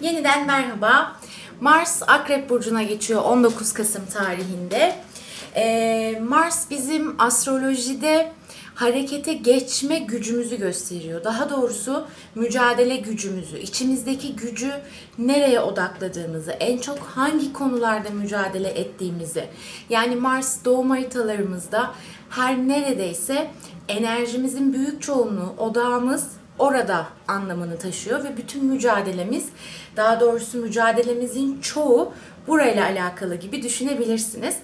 Yeniden merhaba. Mars Akrep Burcu'na geçiyor 19 Kasım tarihinde. Ee, Mars bizim astrolojide harekete geçme gücümüzü gösteriyor. Daha doğrusu mücadele gücümüzü, içimizdeki gücü nereye odakladığımızı, en çok hangi konularda mücadele ettiğimizi. Yani Mars doğum haritalarımızda her neredeyse enerjimizin büyük çoğunluğu, odağımız orada anlamını taşıyor ve bütün mücadelemiz, daha doğrusu mücadelemizin çoğu burayla alakalı gibi düşünebilirsiniz.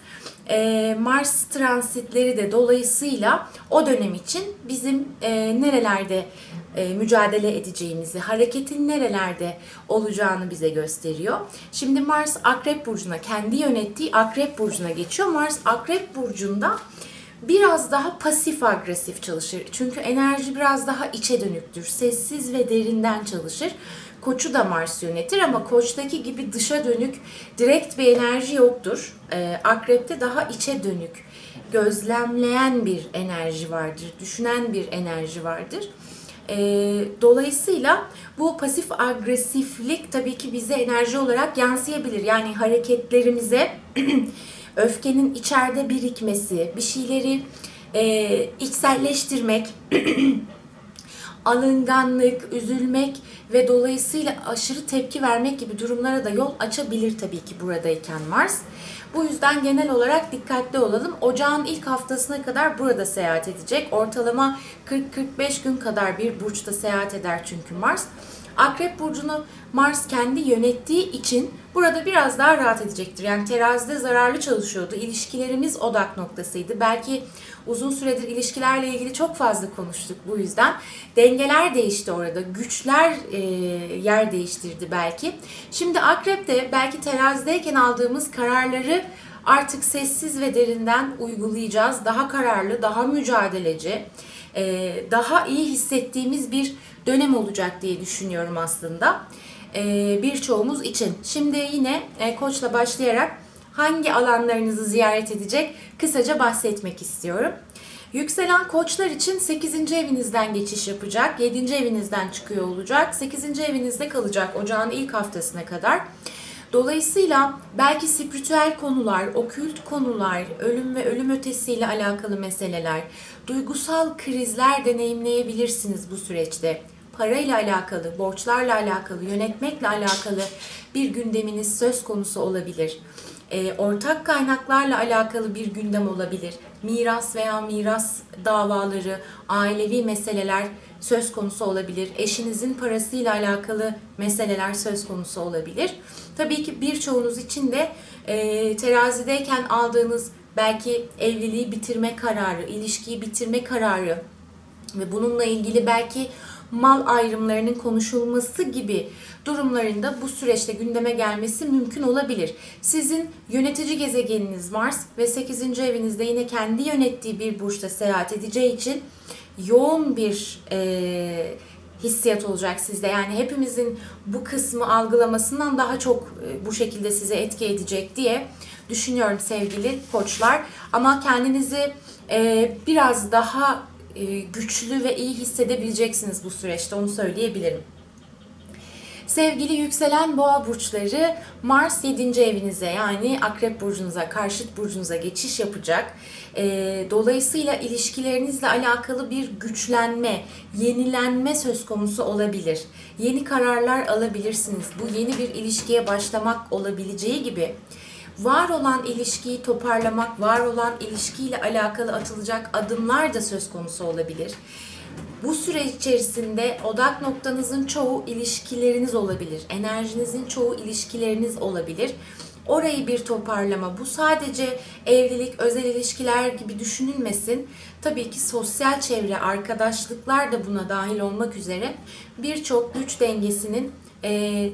Ee, Mars transitleri de dolayısıyla o dönem için bizim e, nerelerde e, mücadele edeceğimizi, hareketin nerelerde olacağını bize gösteriyor. Şimdi Mars Akrep Burcu'na, kendi yönettiği Akrep Burcu'na geçiyor. Mars Akrep Burcu'nda biraz daha pasif agresif çalışır. Çünkü enerji biraz daha içe dönüktür. Sessiz ve derinden çalışır. Koçu da Mars yönetir ama koçtaki gibi dışa dönük direkt bir enerji yoktur. Ee, akrepte daha içe dönük, gözlemleyen bir enerji vardır, düşünen bir enerji vardır. Ee, dolayısıyla bu pasif agresiflik tabii ki bize enerji olarak yansıyabilir. Yani hareketlerimize öfkenin içeride birikmesi, bir şeyleri e, içselleştirmek, alınganlık, üzülmek ve dolayısıyla aşırı tepki vermek gibi durumlara da yol açabilir tabii ki buradayken Mars. Bu yüzden genel olarak dikkatli olalım. Ocağın ilk haftasına kadar burada seyahat edecek. Ortalama 40-45 gün kadar bir burçta seyahat eder çünkü Mars. Akrep burcunu Mars kendi yönettiği için burada biraz daha rahat edecektir. Yani terazide zararlı çalışıyordu. İlişkilerimiz odak noktasıydı. Belki uzun süredir ilişkilerle ilgili çok fazla konuştuk bu yüzden. Dengeler değişti orada. Güçler e, yer değiştirdi belki. Şimdi Akrep'te belki terazideyken aldığımız kararları artık sessiz ve derinden uygulayacağız. Daha kararlı, daha mücadeleci, e, daha iyi hissettiğimiz bir dönem olacak diye düşünüyorum aslında. E, birçoğumuz için. Şimdi yine e, koçla başlayarak hangi alanlarınızı ziyaret edecek kısaca bahsetmek istiyorum. Yükselen koçlar için 8. evinizden geçiş yapacak. 7. evinizden çıkıyor olacak. 8. evinizde kalacak ocağın ilk haftasına kadar. Dolayısıyla belki spiritüel konular, okült konular, ölüm ve ölüm ötesiyle alakalı meseleler, duygusal krizler deneyimleyebilirsiniz bu süreçte. Parayla alakalı, borçlarla alakalı, yönetmekle alakalı bir gündeminiz söz konusu olabilir. E, ortak kaynaklarla alakalı bir gündem olabilir. Miras veya miras davaları, ailevi meseleler söz konusu olabilir. Eşinizin parasıyla alakalı meseleler söz konusu olabilir. Tabii ki birçoğunuz için de e, terazideyken aldığınız belki evliliği bitirme kararı, ilişkiyi bitirme kararı ve bununla ilgili belki mal ayrımlarının konuşulması gibi durumlarında bu süreçte gündeme gelmesi mümkün olabilir. Sizin yönetici gezegeniniz Mars ve 8. evinizde yine kendi yönettiği bir burçta seyahat edeceği için yoğun bir e, hissiyat olacak sizde. Yani hepimizin bu kısmı algılamasından daha çok e, bu şekilde size etki edecek diye düşünüyorum sevgili koçlar. Ama kendinizi e, biraz daha e, güçlü ve iyi hissedebileceksiniz bu süreçte onu söyleyebilirim. Sevgili yükselen boğa burçları Mars 7. evinize yani akrep burcunuza, karşıt burcunuza geçiş yapacak. E, dolayısıyla ilişkilerinizle alakalı bir güçlenme, yenilenme söz konusu olabilir. Yeni kararlar alabilirsiniz. Bu yeni bir ilişkiye başlamak olabileceği gibi var olan ilişkiyi toparlamak, var olan ilişkiyle alakalı atılacak adımlar da söz konusu olabilir. Bu süre içerisinde odak noktanızın çoğu ilişkileriniz olabilir. Enerjinizin çoğu ilişkileriniz olabilir. Orayı bir toparlama. Bu sadece evlilik, özel ilişkiler gibi düşünülmesin. Tabii ki sosyal çevre, arkadaşlıklar da buna dahil olmak üzere birçok güç dengesinin e,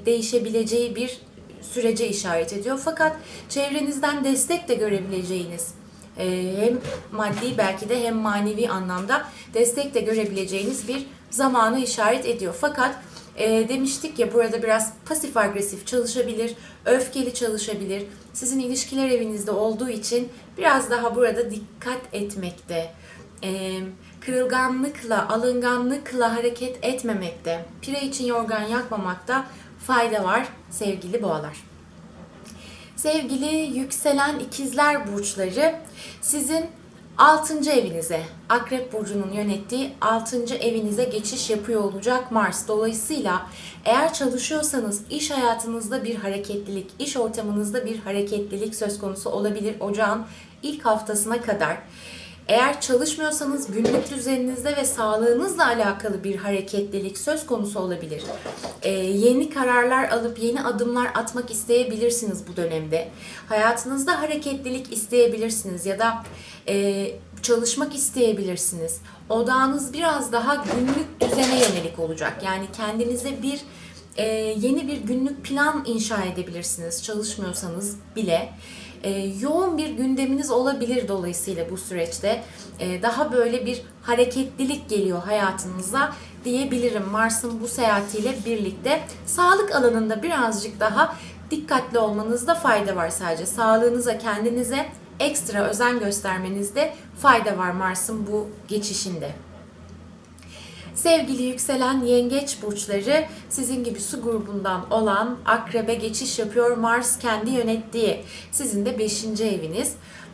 değişebileceği bir sürece işaret ediyor. Fakat çevrenizden destek de görebileceğiniz hem maddi belki de hem manevi anlamda destek de görebileceğiniz bir zamanı işaret ediyor. Fakat e, demiştik ya burada biraz pasif agresif çalışabilir, öfkeli çalışabilir. Sizin ilişkiler evinizde olduğu için biraz daha burada dikkat etmekte, e, kırılganlıkla, alınganlıkla hareket etmemekte, pire için yorgan yakmamakta fayda var sevgili boğalar. Sevgili yükselen ikizler burçları sizin 6. evinize, Akrep Burcu'nun yönettiği 6. evinize geçiş yapıyor olacak Mars. Dolayısıyla eğer çalışıyorsanız iş hayatınızda bir hareketlilik, iş ortamınızda bir hareketlilik söz konusu olabilir ocağın ilk haftasına kadar. Eğer çalışmıyorsanız günlük düzeninizde ve sağlığınızla alakalı bir hareketlilik söz konusu olabilir. Ee, yeni kararlar alıp yeni adımlar atmak isteyebilirsiniz bu dönemde. Hayatınızda hareketlilik isteyebilirsiniz ya da e, çalışmak isteyebilirsiniz. Odağınız biraz daha günlük düzene yönelik olacak. Yani kendinize bir e, yeni bir günlük plan inşa edebilirsiniz çalışmıyorsanız bile. E, yoğun bir gündeminiz olabilir dolayısıyla bu süreçte. E, daha böyle bir hareketlilik geliyor hayatınıza diyebilirim Mars'ın bu seyahatiyle birlikte. Sağlık alanında birazcık daha dikkatli olmanızda fayda var sadece. Sağlığınıza, kendinize ekstra özen göstermenizde fayda var Mars'ın bu geçişinde. Sevgili yükselen yengeç burçları sizin gibi su grubundan olan akrebe geçiş yapıyor Mars kendi yönettiği. Sizin de 5. eviniz.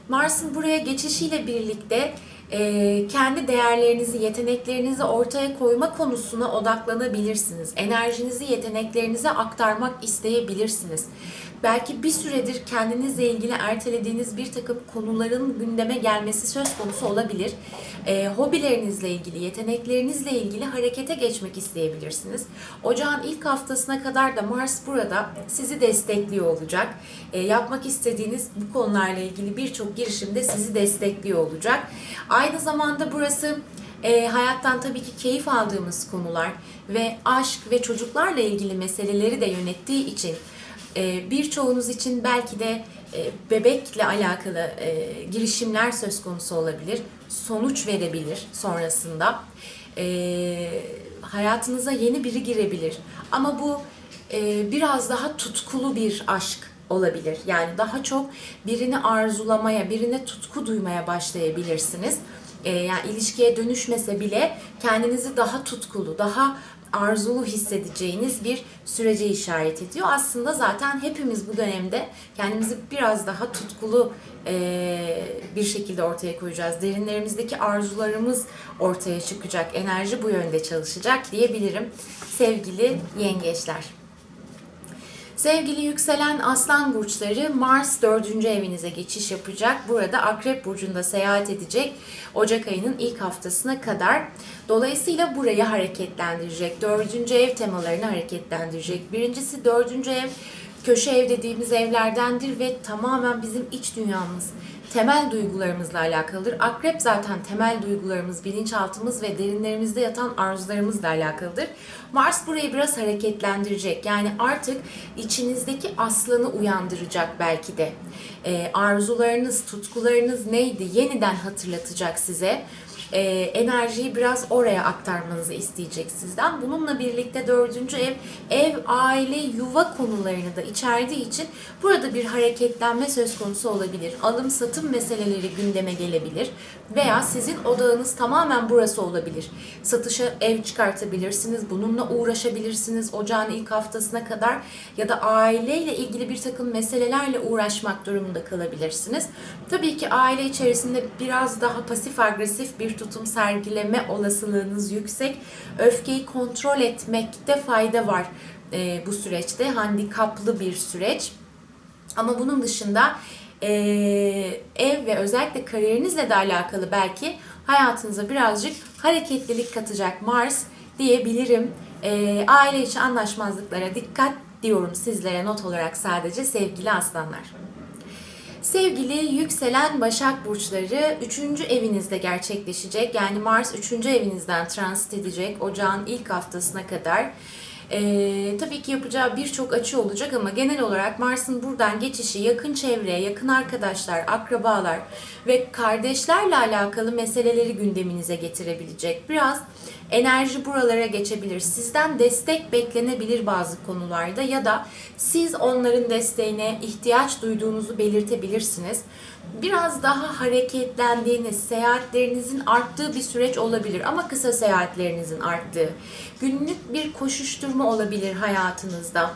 Mars'ın buraya geçişiyle birlikte e, kendi değerlerinizi, yeteneklerinizi ortaya koyma konusuna odaklanabilirsiniz. Enerjinizi, yeteneklerinize aktarmak isteyebilirsiniz. Belki bir süredir kendinizle ilgili ertelediğiniz bir takım konuların gündeme gelmesi söz konusu olabilir. E, hobilerinizle ilgili, yeteneklerinizle ilgili harekete geçmek isteyebilirsiniz. Ocağın ilk haftasına kadar da Mars burada sizi destekliyor olacak. E, yapmak istediğiniz bu konularla ilgili birçok girişimde sizi destekliyor olacak. Aynı zamanda burası e, hayattan tabii ki keyif aldığımız konular ve aşk ve çocuklarla ilgili meseleleri de yönettiği için e, birçoğunuz için belki de e, bebekle alakalı e, girişimler söz konusu olabilir. Sonuç verebilir sonrasında. E, hayatınıza yeni biri girebilir. Ama bu e, biraz daha tutkulu bir aşk olabilir. Yani daha çok birini arzulamaya, birine tutku duymaya başlayabilirsiniz. E, yani ilişkiye dönüşmese bile kendinizi daha tutkulu, daha arzulu hissedeceğiniz bir sürece işaret ediyor. Aslında zaten hepimiz bu dönemde kendimizi biraz daha tutkulu bir şekilde ortaya koyacağız. Derinlerimizdeki arzularımız ortaya çıkacak. Enerji bu yönde çalışacak diyebilirim sevgili yengeçler. Sevgili yükselen aslan burçları Mars 4. evinize geçiş yapacak. Burada Akrep burcunda seyahat edecek Ocak ayının ilk haftasına kadar. Dolayısıyla burayı hareketlendirecek. 4. ev temalarını hareketlendirecek. Birincisi 4. ev köşe ev dediğimiz evlerdendir ve tamamen bizim iç dünyamız, temel duygularımızla alakalıdır. Akrep zaten temel duygularımız, bilinçaltımız ve derinlerimizde yatan arzularımızla alakalıdır. Mars burayı biraz hareketlendirecek. Yani artık içinizdeki aslanı uyandıracak belki de. Ee, arzularınız, tutkularınız neydi yeniden hatırlatacak size e, enerjiyi biraz oraya aktarmanızı isteyecek sizden. Bununla birlikte dördüncü ev, ev, aile, yuva konularını da içerdiği için burada bir hareketlenme söz konusu olabilir. Alım satım meseleleri gündeme gelebilir veya sizin odağınız tamamen burası olabilir. Satışa ev çıkartabilirsiniz, bununla uğraşabilirsiniz ocağın ilk haftasına kadar ya da aileyle ilgili bir takım meselelerle uğraşmak durumunda kalabilirsiniz. Tabii ki aile içerisinde biraz daha pasif agresif bir tutum sergileme olasılığınız yüksek. Öfkeyi kontrol etmekte fayda var e, bu süreçte. Handikaplı bir süreç. Ama bunun dışında e, ev ve özellikle kariyerinizle de alakalı belki hayatınıza birazcık hareketlilik katacak Mars diyebilirim. E, aile içi anlaşmazlıklara dikkat diyorum sizlere not olarak sadece sevgili aslanlar. Sevgili yükselen Başak Burçları 3. evinizde gerçekleşecek. Yani Mars 3. evinizden transit edecek ocağın ilk haftasına kadar. Ee, tabii ki yapacağı birçok açı olacak ama genel olarak Mars'ın buradan geçişi yakın çevre, yakın arkadaşlar, akrabalar ve kardeşlerle alakalı meseleleri gündeminize getirebilecek. Biraz enerji buralara geçebilir. Sizden destek beklenebilir bazı konularda ya da siz onların desteğine ihtiyaç duyduğunuzu belirtebilirsiniz. Biraz daha hareketlendiğiniz, seyahatlerinizin arttığı bir süreç olabilir ama kısa seyahatlerinizin arttığı. Günlük bir koşuşturma olabilir hayatınızda.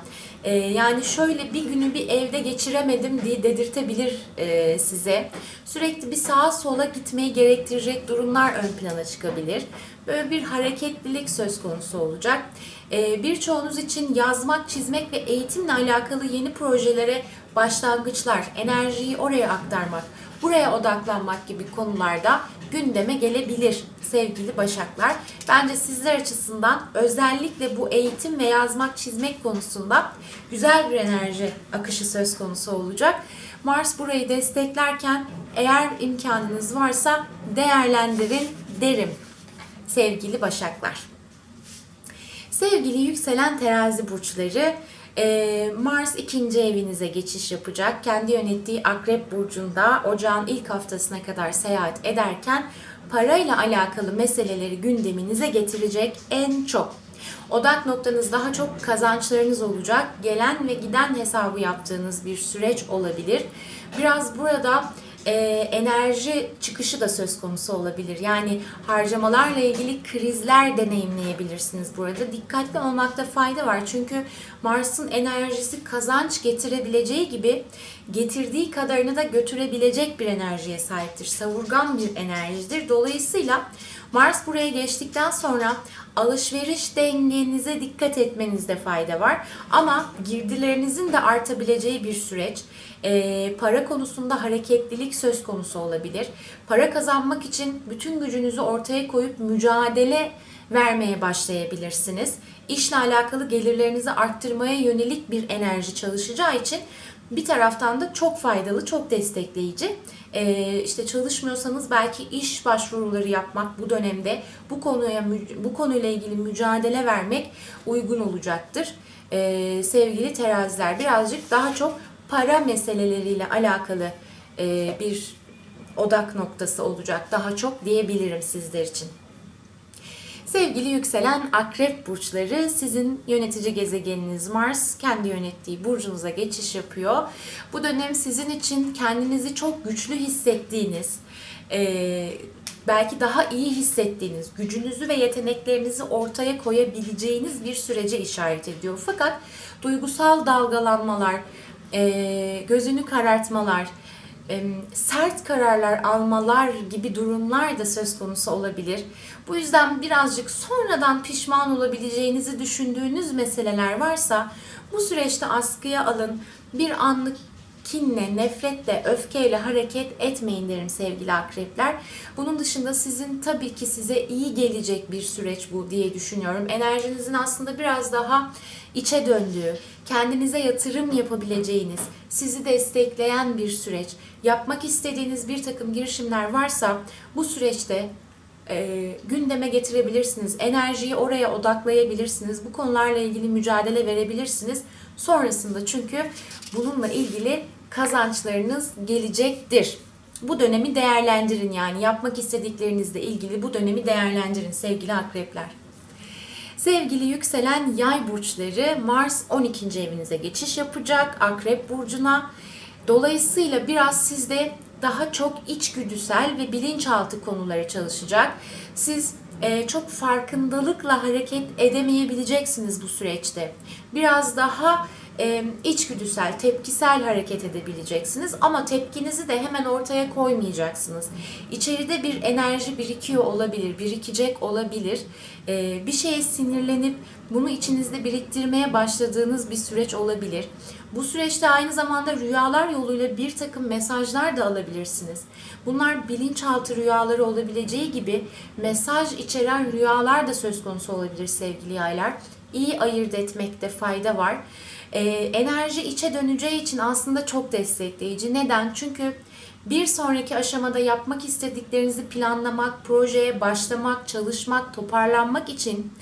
Ee, yani şöyle bir günü bir evde geçiremedim diye dedirtebilir e, size. Sürekli bir sağa sola gitmeyi gerektirecek durumlar ön plana çıkabilir. Böyle bir hareketlilik söz konusu olacak. Ee, birçoğunuz için yazmak, çizmek ve eğitimle alakalı yeni projelere başlangıçlar, enerjiyi oraya aktarmak, buraya odaklanmak gibi konularda gündeme gelebilir sevgili Başaklar. Bence sizler açısından özellikle bu eğitim ve yazmak, çizmek konusunda güzel bir enerji akışı söz konusu olacak. Mars burayı desteklerken eğer imkanınız varsa değerlendirin derim sevgili Başaklar. Sevgili yükselen terazi burçları, e, Mars ikinci evinize geçiş yapacak. Kendi yönettiği Akrep Burcu'nda ocağın ilk haftasına kadar seyahat ederken parayla alakalı meseleleri gündeminize getirecek en çok. Odak noktanız daha çok kazançlarınız olacak. Gelen ve giden hesabı yaptığınız bir süreç olabilir. Biraz burada e, enerji çıkışı da söz konusu olabilir. Yani harcamalarla ilgili krizler deneyimleyebilirsiniz burada. Dikkatli olmakta fayda var. Çünkü Mars'ın enerjisi kazanç getirebileceği gibi getirdiği kadarını da götürebilecek bir enerjiye sahiptir. Savurgan bir enerjidir. Dolayısıyla Mars buraya geçtikten sonra alışveriş dengenize dikkat etmenizde fayda var. Ama girdilerinizin de artabileceği bir süreç. Ee, para konusunda hareketlilik söz konusu olabilir. Para kazanmak için bütün gücünüzü ortaya koyup mücadele vermeye başlayabilirsiniz. İşle alakalı gelirlerinizi arttırmaya yönelik bir enerji çalışacağı için bir taraftan da çok faydalı, çok destekleyici. Ee, işte çalışmıyorsanız belki iş başvuruları yapmak bu dönemde bu konuya bu konuyla ilgili mücadele vermek uygun olacaktır. Ee, sevgili teraziler birazcık daha çok para meseleleriyle alakalı e, bir odak noktası olacak daha çok diyebilirim sizler için. Sevgili yükselen akrep burçları sizin yönetici gezegeniniz Mars kendi yönettiği burcunuza geçiş yapıyor. Bu dönem sizin için kendinizi çok güçlü hissettiğiniz, e, belki daha iyi hissettiğiniz, gücünüzü ve yeteneklerinizi ortaya koyabileceğiniz bir sürece işaret ediyor. Fakat duygusal dalgalanmalar, e, gözünü karartmalar, sert kararlar almalar gibi durumlar da söz konusu olabilir. Bu yüzden birazcık sonradan pişman olabileceğinizi düşündüğünüz meseleler varsa bu süreçte askıya alın. Bir anlık kinle, nefretle, öfkeyle hareket etmeyin derim sevgili akrepler. Bunun dışında sizin tabii ki size iyi gelecek bir süreç bu diye düşünüyorum. Enerjinizin aslında biraz daha içe döndüğü, kendinize yatırım yapabileceğiniz, sizi destekleyen bir süreç. Yapmak istediğiniz bir takım girişimler varsa bu süreçte e, gündeme getirebilirsiniz. Enerjiyi oraya odaklayabilirsiniz. Bu konularla ilgili mücadele verebilirsiniz. Sonrasında çünkü bununla ilgili kazançlarınız gelecektir. Bu dönemi değerlendirin yani yapmak istediklerinizle ilgili bu dönemi değerlendirin sevgili akrepler. Sevgili yükselen yay burçları Mars 12. evinize geçiş yapacak akrep burcuna. Dolayısıyla biraz sizde daha çok içgüdüsel ve bilinçaltı konuları çalışacak. Siz e, çok farkındalıkla hareket edemeyebileceksiniz bu süreçte. Biraz daha e, içgüdüsel, tepkisel hareket edebileceksiniz ama tepkinizi de hemen ortaya koymayacaksınız. İçeride bir enerji birikiyor olabilir, birikecek olabilir. E, bir şeye sinirlenip bunu içinizde biriktirmeye başladığınız bir süreç olabilir. Bu süreçte aynı zamanda rüyalar yoluyla bir takım mesajlar da alabilirsiniz. Bunlar bilinçaltı rüyaları olabileceği gibi mesaj içeren rüyalar da söz konusu olabilir sevgili yaylar. İyi ayırt etmekte fayda var. Ee, enerji içe döneceği için aslında çok destekleyici. Neden? Çünkü bir sonraki aşamada yapmak istediklerinizi planlamak, projeye başlamak, çalışmak, toparlanmak için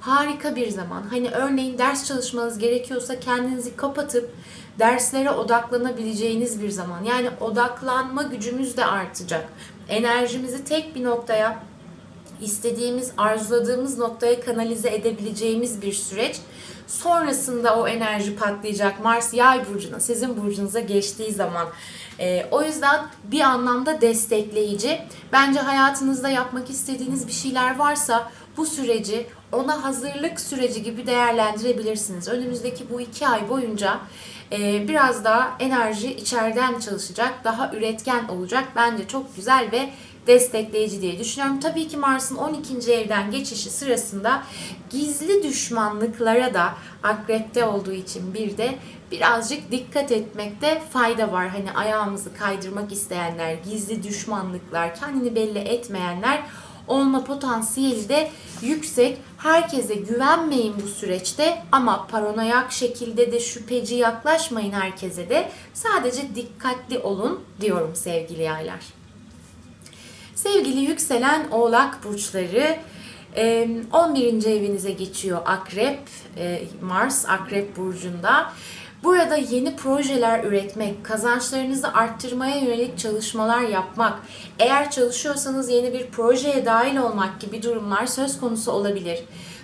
harika bir zaman. Hani örneğin ders çalışmanız gerekiyorsa kendinizi kapatıp derslere odaklanabileceğiniz bir zaman. Yani odaklanma gücümüz de artacak. Enerjimizi tek bir noktaya istediğimiz, arzuladığımız noktaya kanalize edebileceğimiz bir süreç. Sonrasında o enerji patlayacak Mars yay burcuna, sizin burcunuza geçtiği zaman. Ee, o yüzden bir anlamda destekleyici. Bence hayatınızda yapmak istediğiniz bir şeyler varsa bu süreci ona hazırlık süreci gibi değerlendirebilirsiniz. Önümüzdeki bu iki ay boyunca e, biraz daha enerji içeriden çalışacak, daha üretken olacak. Bence çok güzel ve destekleyici diye düşünüyorum. Tabii ki Mars'ın 12. evden geçişi sırasında gizli düşmanlıklara da akrepte olduğu için bir de birazcık dikkat etmekte fayda var. Hani ayağımızı kaydırmak isteyenler, gizli düşmanlıklar, kendini belli etmeyenler olma potansiyeli de yüksek. Herkese güvenmeyin bu süreçte ama paranoyak şekilde de şüpheci yaklaşmayın herkese de. Sadece dikkatli olun diyorum sevgili yaylar. Sevgili yükselen oğlak burçları 11. evinize geçiyor Akrep, Mars Akrep burcunda. Burada yeni projeler üretmek, kazançlarınızı arttırmaya yönelik çalışmalar yapmak, eğer çalışıyorsanız yeni bir projeye dahil olmak gibi durumlar söz konusu olabilir.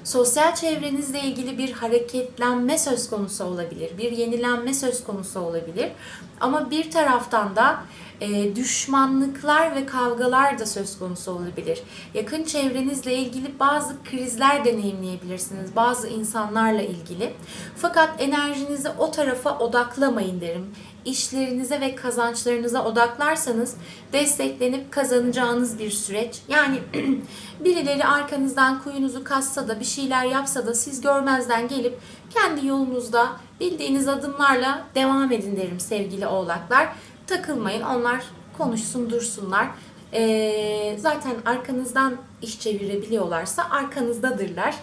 Sosyal çevrenizle ilgili bir hareketlenme söz konusu olabilir, bir yenilenme söz konusu olabilir. Ama bir taraftan da e, düşmanlıklar ve kavgalar da söz konusu olabilir. Yakın çevrenizle ilgili bazı krizler deneyimleyebilirsiniz, bazı insanlarla ilgili. Fakat enerjinizi o tarafa odaklamayın derim. İşlerinize ve kazançlarınıza odaklarsanız desteklenip kazanacağınız bir süreç. Yani birileri arkanızdan kuyunuzu kassa da bir şeyler yapsa da siz görmezden gelip kendi yolunuzda bildiğiniz adımlarla devam edin derim sevgili oğlaklar takılmayın. Onlar konuşsun dursunlar. Ee, zaten arkanızdan iş çevirebiliyorlarsa arkanızdadırlar.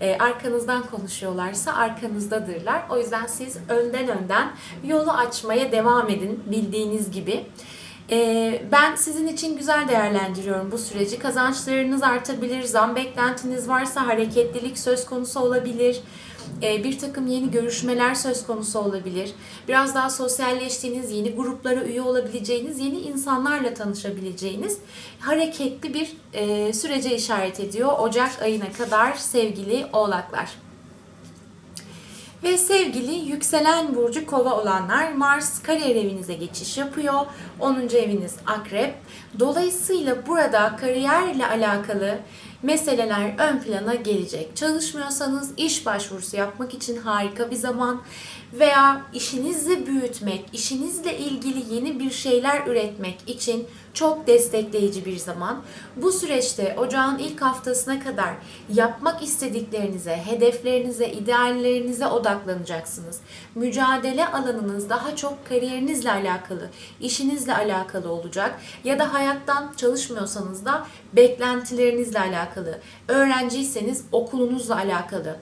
Ee, arkanızdan konuşuyorlarsa arkanızdadırlar. O yüzden siz önden önden yolu açmaya devam edin bildiğiniz gibi. Ee, ben sizin için güzel değerlendiriyorum bu süreci. Kazançlarınız artabilir, zam beklentiniz varsa hareketlilik söz konusu olabilir e, bir takım yeni görüşmeler söz konusu olabilir. Biraz daha sosyalleştiğiniz, yeni gruplara üye olabileceğiniz, yeni insanlarla tanışabileceğiniz hareketli bir e, sürece işaret ediyor Ocak ayına kadar sevgili oğlaklar. Ve sevgili yükselen burcu kova olanlar Mars kariyer evinize geçiş yapıyor. 10. eviniz akrep. Dolayısıyla burada kariyerle alakalı meseleler ön plana gelecek. Çalışmıyorsanız iş başvurusu yapmak için harika bir zaman veya işinizi büyütmek, işinizle ilgili yeni bir şeyler üretmek için çok destekleyici bir zaman. Bu süreçte ocağın ilk haftasına kadar yapmak istediklerinize, hedeflerinize, ideallerinize odaklanacaksınız. Mücadele alanınız daha çok kariyerinizle alakalı, işinizle alakalı olacak ya da hayattan çalışmıyorsanız da beklentilerinizle alakalı. Öğrenciyseniz okulunuzla alakalı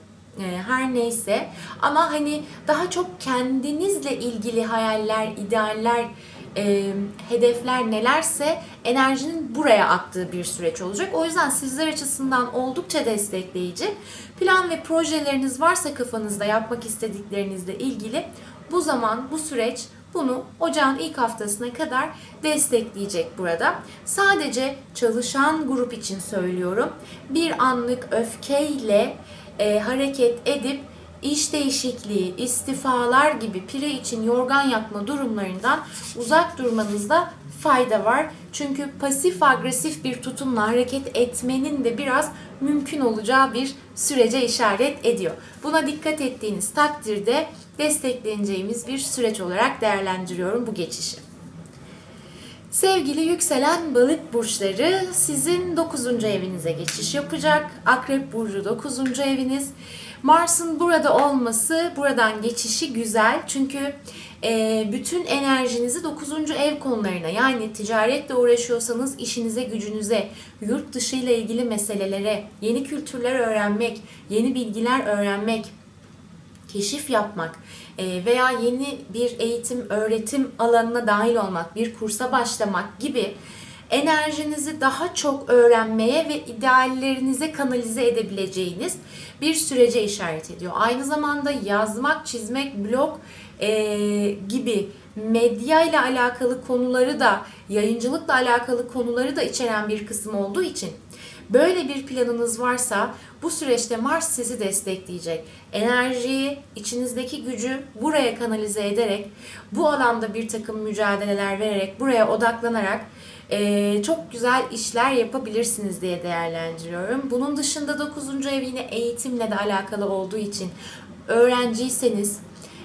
her neyse ama hani daha çok kendinizle ilgili hayaller, idealler e, hedefler nelerse enerjinin buraya aktığı bir süreç olacak. O yüzden sizler açısından oldukça destekleyici. Plan ve projeleriniz varsa kafanızda yapmak istediklerinizle ilgili bu zaman, bu süreç bunu ocağın ilk haftasına kadar destekleyecek burada. Sadece çalışan grup için söylüyorum. Bir anlık öfkeyle e, hareket edip iş değişikliği, istifalar gibi pire için yorgan yakma durumlarından uzak durmanızda fayda var. Çünkü pasif agresif bir tutumla hareket etmenin de biraz mümkün olacağı bir sürece işaret ediyor. Buna dikkat ettiğiniz takdirde destekleneceğimiz bir süreç olarak değerlendiriyorum bu geçişi. Sevgili yükselen balık burçları sizin 9. evinize geçiş yapacak. Akrep burcu 9. eviniz. Mars'ın burada olması, buradan geçişi güzel. Çünkü e, bütün enerjinizi 9. ev konularına yani ticaretle uğraşıyorsanız işinize, gücünüze, yurt dışı ile ilgili meselelere, yeni kültürler öğrenmek, yeni bilgiler öğrenmek, keşif yapmak e, veya yeni bir eğitim, öğretim alanına dahil olmak, bir kursa başlamak gibi enerjinizi daha çok öğrenmeye ve ideallerinize kanalize edebileceğiniz bir sürece işaret ediyor. Aynı zamanda yazmak, çizmek, blog e, gibi medya ile alakalı konuları da, yayıncılıkla alakalı konuları da içeren bir kısım olduğu için Böyle bir planınız varsa bu süreçte Mars sizi destekleyecek. Enerjiyi, içinizdeki gücü buraya kanalize ederek, bu alanda bir takım mücadeleler vererek, buraya odaklanarak eee, çok güzel işler yapabilirsiniz diye değerlendiriyorum. Bunun dışında 9. ev yine eğitimle de alakalı olduğu için öğrenciyseniz,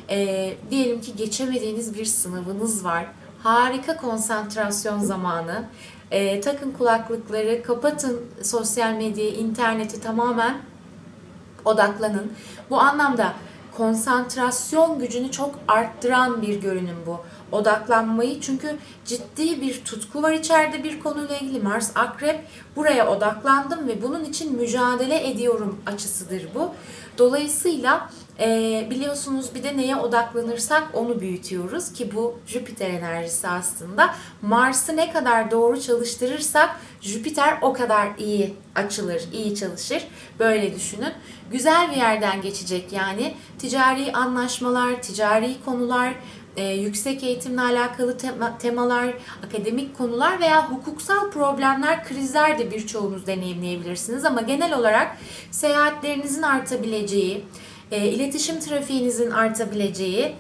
eee, diyelim ki geçemediğiniz bir sınavınız var. Harika konsantrasyon zamanı. Eee, takın kulaklıkları, kapatın sosyal medyayı, interneti tamamen odaklanın. Bu anlamda konsantrasyon gücünü çok arttıran bir görünüm bu. Odaklanmayı çünkü ciddi bir tutku var içeride bir konuyla ilgili. Mars Akrep buraya odaklandım ve bunun için mücadele ediyorum açısıdır bu. Dolayısıyla e, biliyorsunuz bir de neye odaklanırsak onu büyütüyoruz ki bu Jüpiter enerjisi aslında. Mars'ı ne kadar doğru çalıştırırsak Jüpiter o kadar iyi açılır, iyi çalışır. Böyle düşünün. Güzel bir yerden geçecek yani ticari anlaşmalar, ticari konular, e, yüksek eğitimle alakalı tema- temalar, akademik konular veya hukuksal problemler, krizler de birçoğunuz deneyimleyebilirsiniz. Ama genel olarak seyahatlerinizin artabileceği, e, iletişim trafiğinizin artabileceği,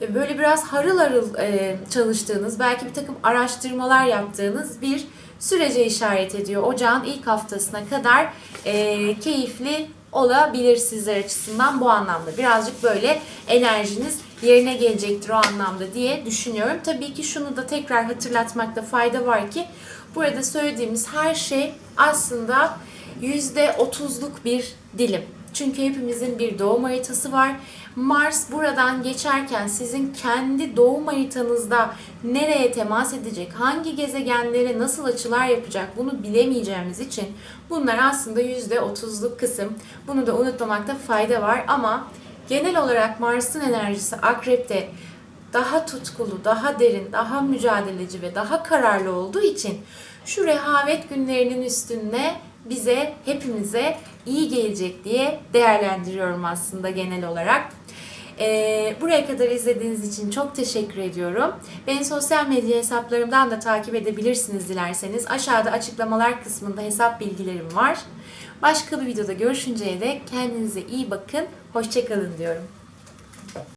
e, böyle biraz harıl harıl e, çalıştığınız, belki bir takım araştırmalar yaptığınız bir sürece işaret ediyor. Ocağın ilk haftasına kadar e, keyifli olabilir sizler açısından bu anlamda. Birazcık böyle enerjiniz yerine gelecektir o anlamda diye düşünüyorum. Tabii ki şunu da tekrar hatırlatmakta fayda var ki burada söylediğimiz her şey aslında %30'luk bir dilim. Çünkü hepimizin bir doğum haritası var. Mars buradan geçerken sizin kendi doğum haritanızda nereye temas edecek, hangi gezegenlere nasıl açılar yapacak bunu bilemeyeceğimiz için bunlar aslında %30'luk kısım. Bunu da unutmamakta fayda var ama genel olarak Mars'ın enerjisi Akrep'te daha tutkulu, daha derin, daha mücadeleci ve daha kararlı olduğu için şu rehavet günlerinin üstüne bize, hepimize iyi gelecek diye değerlendiriyorum aslında genel olarak. Ee, buraya kadar izlediğiniz için çok teşekkür ediyorum. Beni sosyal medya hesaplarımdan da takip edebilirsiniz dilerseniz. Aşağıda açıklamalar kısmında hesap bilgilerim var. Başka bir videoda görüşünceye dek kendinize iyi bakın. Hoşçakalın diyorum.